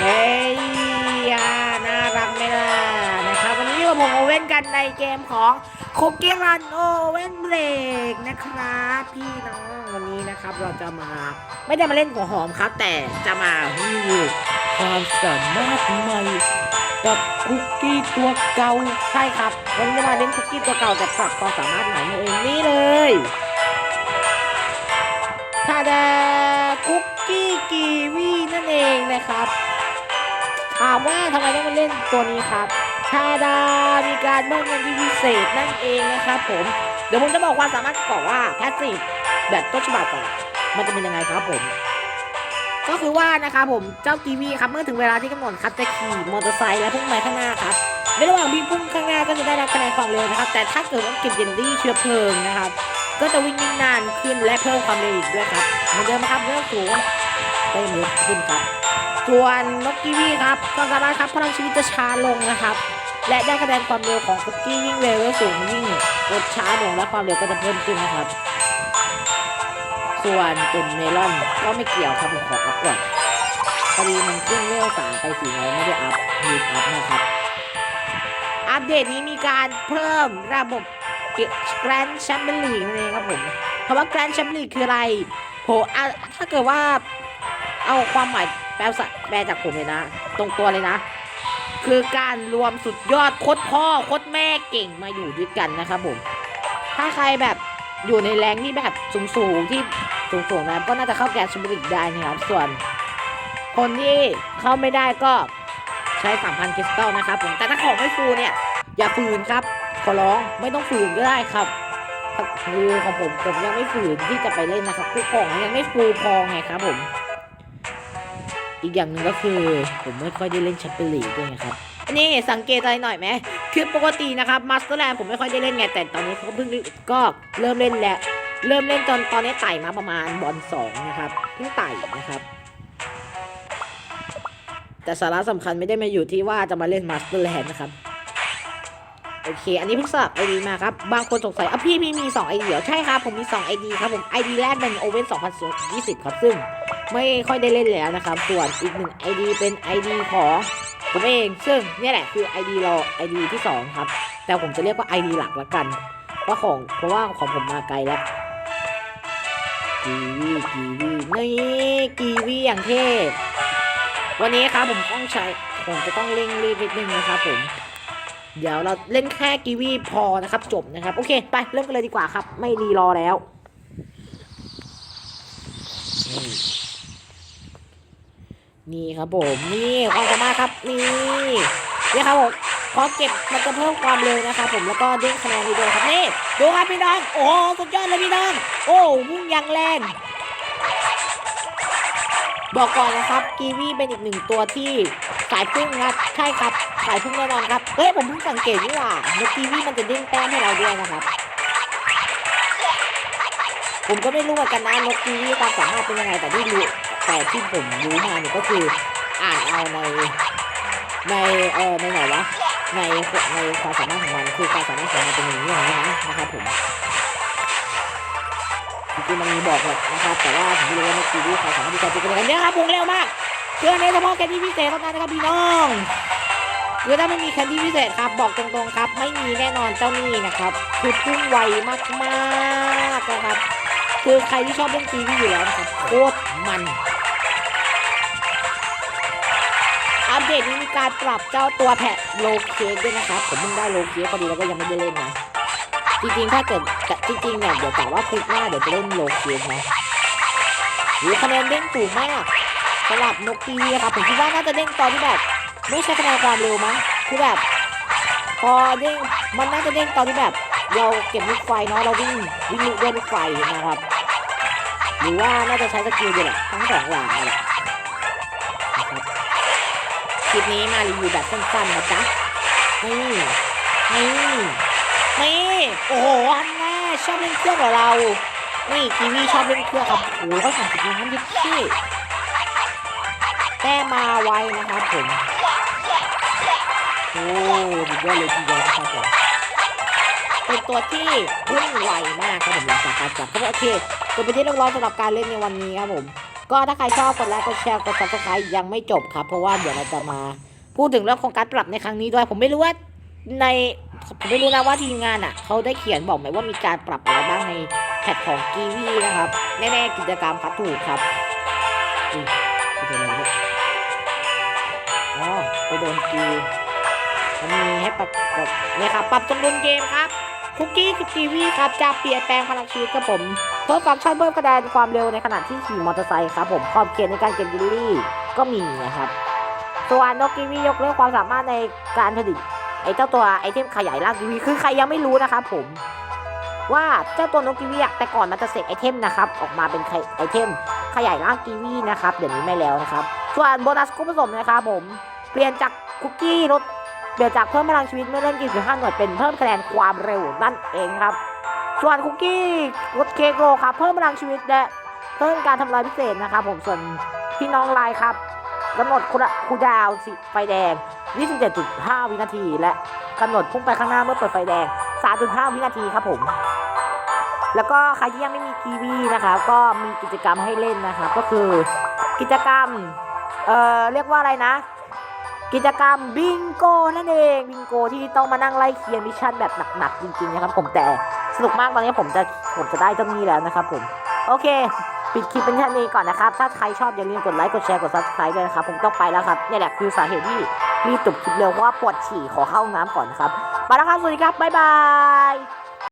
เฮ้ยน่ารักไหมล่ะนะครับวันนี้อยู่กับผมโอเว่นกันในเกมของคุกกี้รันโอเว่นเบรกนะครับพี่น้องวันนี้นะครับเราจะมาไม่ได้มาเล่นหัวหอมครับ แต่จะมารีวิวความสามารถใหม่กับคุกกี้ตัวเก่าใช่ครับวันนี้จะมาเล่นคุกกี้ตัวเก่าแต่ปรับความสามารถใหม่ให้เองนี่เลยทาดาคุกกี้กีวีนั่นเองนะครับ ถามว่าทำไมต้องมาเล่นตัวนี้ครับชาดามีการเพิ่มเงินที่พิเศษนั่นเองนะครับผม เดี๋ยวผมจะบอกความสามารถก่อนว่าแพสซีฟแบบต้นฉบับก่อนมันจะเป็นยังไงครับผม ก็คือว่านะครับผมเจ้ากีวีครับเมื่อถึงเวลาที่กำหนดครับจะขี่มอเตอร์ไซค์และพุ่งไปข้างหน้าครับในระหว่างวิ่งพุ่งข้างหน้าก็จะได้รับคะแนนความเร็วนะครับ แต่ถ้าเกิดว่าเก็บเยนดี้เชื้อเพลิงนะครับก็จะวิ่งยิ่งนานขึ้นและเพิ่มความเร็วอีกด้วยครับเหมือนเดิมนะครับเรื่องสูงเต้นเร็วขึ้นครับ ส่วนนกกีวีครับก็สามารถครับพลังชีวิตจะช้าลงนะครับ และได้คะแนนความเร็วของคุกกี้ยิ่งเร็วสูงยิ่งลดช้าลงและความเร็วก็จะเพิ่มขึ้นนะครับ ส่วนกลุ่มเมลอนก็ไม่เกี่ยวครับผมขออัพก่อนพอดีมันขึ้นเวสามไปสี่ร้อยไม่ได้อัพมีอัพนะครับ อัปเดตนี้มีการเพิ่มระบบแกรนด์แชมเปี้ยนลีกนั่นเองครับผมคำว่าแกรนด์แชมเปี้ยนลีกคืออะไรโหอ่ถ้าเกิดว่าเอาความหมาย แปลแปลจากผมเลยนะ ตรงตัวเลยนะ คือการรวมสุดยอดโคตรพ่อโคตรแม่เก่งมาอยู่ด้วยกันนะครับผม ถ้าใครแบบอยู่ในแรงที่แบบสูงๆที่สูงๆนะก็น่าจะเข้าแกนชิมบิลิกได้นะครับ ส่วน คนที่เข้าไม่ได้ก็ใช้3,000คริสตัลนะครับผมแต่ถ้าของไม่ฟูเนี่ย อย่าฝืนครับ ขอร้องไม่ต้องฝืนก็ได้ครับคือของผมผมยังไม่ฝืนที่จะไปเล่นนะครับคือของยังไม่ฟูพอไงครับผม อีกอย่างหนึ่งก็คือผมไม่ค่อยได้เล่นแชมเปี้ยนลีกด้วยนะครับอันนี้สังเกตอะไรหน่อยไหมคือปกตินะครับมาสเตอร์แลนด์ผมไม่ค่อยได้เล่นไงแต่ตอนนี้เขาเพิ่งก็เริ่มเล่นแล้วเริ่มเล่นตอนตอนนี้ไต่มาประมาณบอลสองนะครับเพิ่งไต่นะครับ แต่สาระสำคัญไม่ได้มาอยู่ที่ว่าจะมาเล่นมาสเตอร์แลนด์นะครับโอเค อันนี้เพิ่งสลับไอดีมาครับ บางคนสงสัยอะพี่พี่มี2ไอเดียใช่ครับ ผมมี2ไอดีครับผมไอดีแรกเป็นโอเว่น2020 ครับ ซึ่ง ไม่ค่อยได้เล่นแล้วนะครับ ส่วนอีกหนึ่งไอดีเป็นไอดีของผมเอง ซึ่งนี่แหละคือไอดีรอไอดีที่ 2 ครับ แต่ผมจะเรียกว่าไอดีหลักละกัน เพราะของเพราะว่าของผมมาไกลแล้วกีวีกีวีนี่กีวีอย่างเทพวันนี้ครับผมต้องใช้ผมจะต้องเร่งรีบนิดนึงนะครับผม เดี๋ยวเราเล่นแค่กีวีพอนะครับ จบนะครับ โอเค ไปเริ่มกันเลยดีกว่าครับ ไม่รีรอแล้ว นี่ครับผมนี่ความสามารถครับนี่นี่ครับผมพอเก็บมันจะเพิ่มความเร็วนะครับผมแล้วก็เด้งคะแนนดีด้วยครับนี่ดูครับพี่น้องโอ้สุดยอดเลยพี่น้องโอ้พุ่งยังแรงบอกก่อนนะครับกีวีเป็นอีกหนึ่งตัวที่สายพุ่งครับใช่ครับสายพุ่งแน่นอนครับเฮ้ยผมเพิ่งสังเกตนี่ว่านกกีวีมันจะเด้งแต้มให้เราด้วยนะครับ ผมก็ไม่รู้เหมือนกันนะนกกีวีความสามารถเป็นยังไงแต่ที่รู้ แต่ที่ผมรู้มาเนี่ยก็คืออ่านเอาในในเออในไหนวะในในความสามารถของมันคือความสามารถของมันเป็นอย่างนี้อย่างนี้นะนะครับผมจริงๆมันมีบอกแหละนะครับ แต่ว่าผมไม่รู้ว่านกกีวีเขาสามารถที่จะเป็นยังไงเนี่ยครับวงเร็วมากเครื่องนี้เฉพาะแคนดี้พิเศษเท่านั้นนะครับพี่น้องคือถ้าไม่มีแคนดี้พิเศษครับ บอกตรงๆครับ ไม่มีแน่นอนเจ้านี่นะครับ คือพุ่งไวมากๆนะครับคือใครที่ชอบเล่นกีวีอยู่แล้วนะครับโคตรมัน อัปเดตนี้มีการปรับเจ้าตัวแพะโลเคด้วยนะครับ ผมเพิ่งได้โลเค้กพอดีแล้วก็ยังไม่ได้เล่นนะจริงๆถ้าเกิดแต่จริงๆเนี่ยเดี๋ยวกะว่าคลิปหน้าเดี๋ยวจะเล่นโลเคนะหรือคะแนนเด้งสูงมากสำหรับนกตีวีครับผมคิดว่าน่าจะเด้งตอนที่แบบ ไม่ใช่คะแนนความเร็วมั้งคือแบบ พอเด้งมันน่าจะเด้งตอนที่แบบ เราเก็บลูกไฟเนาะเราวิ่งวิ่งด้วยลูกไฟนะครับ หรือว่าน่าจะใช้สกิลเดียวแหละทั้งสองอย่างแหละ คลิปนี้มารีวิวแบบสั้นๆนะจ๊ะ นี่นี่นี่โอ้โหอันแน่ชอบเล่นเครื่องกับเรา นี่กีวีชอบเล่นเครื่องครับโอ้โหเขาสั่งสิบล้านยิบที่แต้มาไวนะครับผม โอ้ดียอดเลยทีเดียวนะครับผมเป็นตัวที่พุ่งไวมากครับผมหลังจากการจับก็โอเคจบไปนที่เรียบร้อยสำหรับการเล่นในวันนี้ครับผม ก็ถ้าใครชอบกดไลค์กดแชร์กด subscribe ยังไม่จบครับ เพราะว่าเดี๋ยวเราจะมาพูดถึงเรื่องของการปรับในครั้งนี้ด้วย ผมไม่รู้ว่าในผมไม่รู้นะว่าทีมงานอะเขาได้เขียนบอกไหมว่ามีการปรับอะไรบ้างในแพทของกีวีนะครับแน่ๆกิจกรรมครับถูกครับอุ๊ยไปโดนอะไรเนี่ยอ๋อไปโดนกีมันมีให้ปรับกดเนี่ยครับปรับจำนวนเกมครับ คุกกี้กีวีครับจะเปลี่ยนแปลงพลังชีวิตครับผมเพิ่มฟังก์ชันเพิ่มคะแนนความเร็วในขณะที่ขี่มอเตอร์ไซค์ครับผมขอบเขตในการเก็บกิลลี่ก็มีนะครับส่วนนกกีวียกเลิกความสามารถในการผลิตไอ้เจ้าตัวไอเทมขยายร่างกีวีคือใครยังไม่รู้นะครับผม ว่าเจ้าตัวนกกีวีแต่ก่อนมันจะเสกไอเทมนะครับออกมาเป็นไอเทมขยายร่างกีวีนะครับเดี๋ยวนี้ไม่แล้วนะครับ ส่วนโบนัสคู่ผสมนะครับผมเปลี่ยนจากคุกกี้ลด เปลี่ยนจากเพิ่มพลังชีวิตเมื่อเล่นเกมถึงห้าหน่วยเป็นเพิ่มคะแนนความเร็วนั่นเองครับ ส่วนคุกกี้ลดเคกโลครับเพิ่มพลังชีวิตและเพิ่มการทำลายพิเศษนะครับผมส่วนพี่น้องลายครับกำหนดคูดาวสิไฟแดง 27.5 วินาที และกำหนดพุ่งไปข้างหน้าเมื่อเปิดไฟแดง 3.5 วินาทีครับผม แล้วก็ใครที่ยังไม่มีทีวีนะครับก็มีกิจกรรมให้เล่นนะครับก็คือกิจกรรม เอ่อ เรียกว่าอะไรนะ กิจกรรมบิงโกนั่นเองบิงโกที่ต้องมานั่งไล่เคลียร์มิชชั่นแบบหนักๆจริงๆนะครับผมแต่สนุกมากตอนนี้ผมจะผมจะได้เจ้านี้แล้วนะครับผมโอเค ปิดคลิปเป็นแค่นี้ก่อนนะครับ ถ้าใครชอบอย่าลืมกดไลค์กดแชร์กด subscribe ด้วยนะครับ ผมต้องไปแล้วครับเนี่ยแหละคือสาเหตุที่รีบจบคลิปเร็วเพราะว่าปวดฉี่ขอเข้าห้องน้ำก่อนครับไปแล้วครับสวัสดีครับบ๊ายบาย